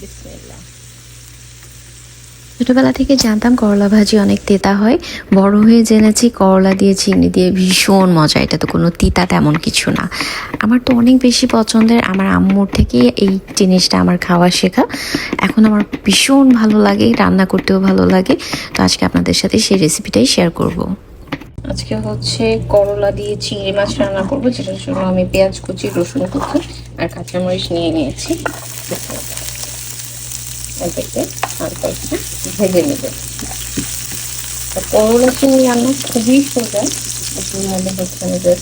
বিসমিল্লাহ। ছোটবেলা থেকে জানতাম করলা ভাজি অনেক তেতা হয়। বড় হয়ে জেনেছি করলা দিয়ে চিংড়ি দিয়ে ভীষণ মজা। এটা তো কোনো তিতা তেমন কিছু না। আমার তো অনেক বেশি পছন্দের আমার আম্মুর থেকে এই জিনিসটা আমার খাওয়া শেখা। এখন আমার ভীষণ ভালো লাগে, রান্না করতেও ভালো লাগে। তো আজকে আপনাদের সাথে সেই রেসিপিটাই শেয়ার করব। আজকে হচ্ছে করলা দিয়ে চিংড়ি মাছ রান্না করব, যেটার জন্য আমি পেঁয়াজ কুচি, রসুন কুচি আর কাঁচামরিচ নিয়ে নিয়েছি। এটাকে হালকা একটু ভেজে নেবে। করলা চিংড়ি রান্না খুবই সোজা। এটার মধ্যে হচ্ছে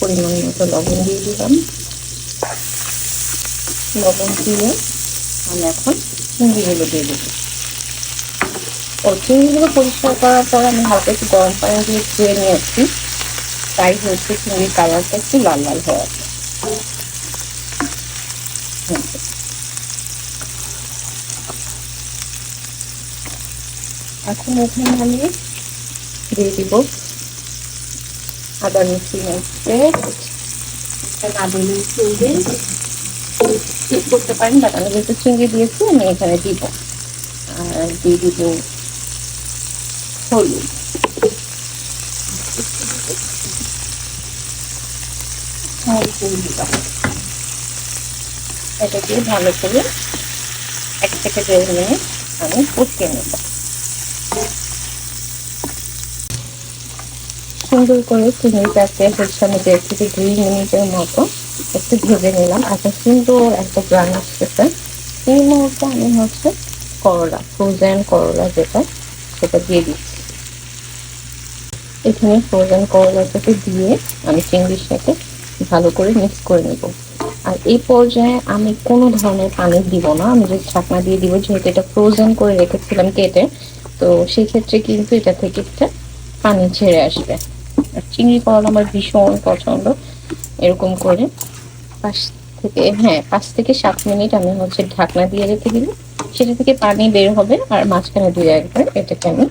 পরিমাণ মতো লবণ দিয়ে দিলাম। লবণ দিয়ে আমি এখন চিংড়িগুলো দিয়ে দেবো। ও, চিংড়িগুলো পরিষ্কার করার পর আমি হালকা একটু গরম পানি দিয়ে ধুয়ে নিয়েছি। তাই হচ্ছে চিংড়ির কালারটা একটু লাল লাল হয়ে এখন এখানে আমি দিয়ে দিব আদা মিষ্টি পেস্ট না করতে পারেন দিয়েছি, আমি এখানে দিব। আর দিয়ে দিব হলুদ। হলুদ দিয়ে দিলাম এটা দিয়ে ভালো করে এক থেকে দেড় মিনিট আমি কষিয়ে নেব। সুন্দর করে চিংড়িটাকে হচ্ছে আমি দেড় থেকে দুই মিনিটের মতো একটু ভেজে নিলাম। এখন সুন্দর একটা গ্রান আসতেছে। এই মুহূর্তে আমি হচ্ছে করলা ফ্রোজেন করলা যেটা, সেটা দিয়ে দিচ্ছি। এখানে ফ্রোজেন করলাটাকে দিয়ে আমি চিংড়িটাকে ভালো করে মিক্স করে নেব। আর এই পর্যায়ে আমি কোনো ধরনের পানি দিব না। আমি যে ঢাকনা দিয়ে দিব, যেহেতু এটা ফ্রোজেন করে রেখেছিলাম কেটে। তো সেই ক্ষেত্রে কিন্তু এটা থেকে একটা পানি ছেড়ে আসবে। আর চিংড়ি করলা আমার ভীষণ পছন্দ। এরকম করে পাঁচ থেকে হ্যাঁ পাঁচ থেকে সাত মিনিট আমি হচ্ছে ঢাকনা দিয়ে রেখে দিব সেটা থেকে পানি বের হবে আর মাঝখানে দুই একবার এটাকে আমি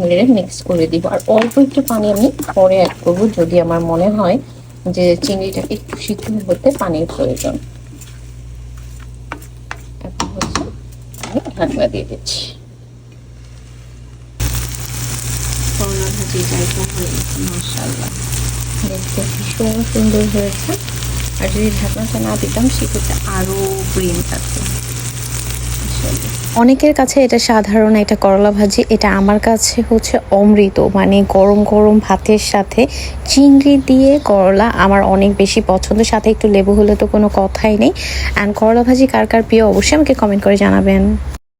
নেড়ে মিক্স করে দিব। আর অল্প একটু পানি আমি পরে অ্যাড করব যদি আমার মনে হয় যে চিংড়িটাকে একটু সিদ্ধ হতে পানির প্রয়োজন। এখন হচ্ছে আমি ঢাকনা দিয়ে দিচ্ছি। সুন্দর হয়েছে। আর যদি ঢাকনাটা না দিতাম, সেক্ষেত্রে গ্রিন থাকতো। অনেকের কাছে এটা সাধারণ একটা করলা ভাজি, এটা আমার কাছে হচ্ছে অমৃত। মানে গরম গরম ভাতের সাথে চিংড়ি দিয়ে করলা আমার অনেক বেশি পছন্দ। সাথে একটু লেবু হলে তো কোনো কথাই নেই। অ্যান্ড করলা ভাজি কার কার প্রিয়, অবশ্যই আমাকে কমেন্ট করে জানাবেন।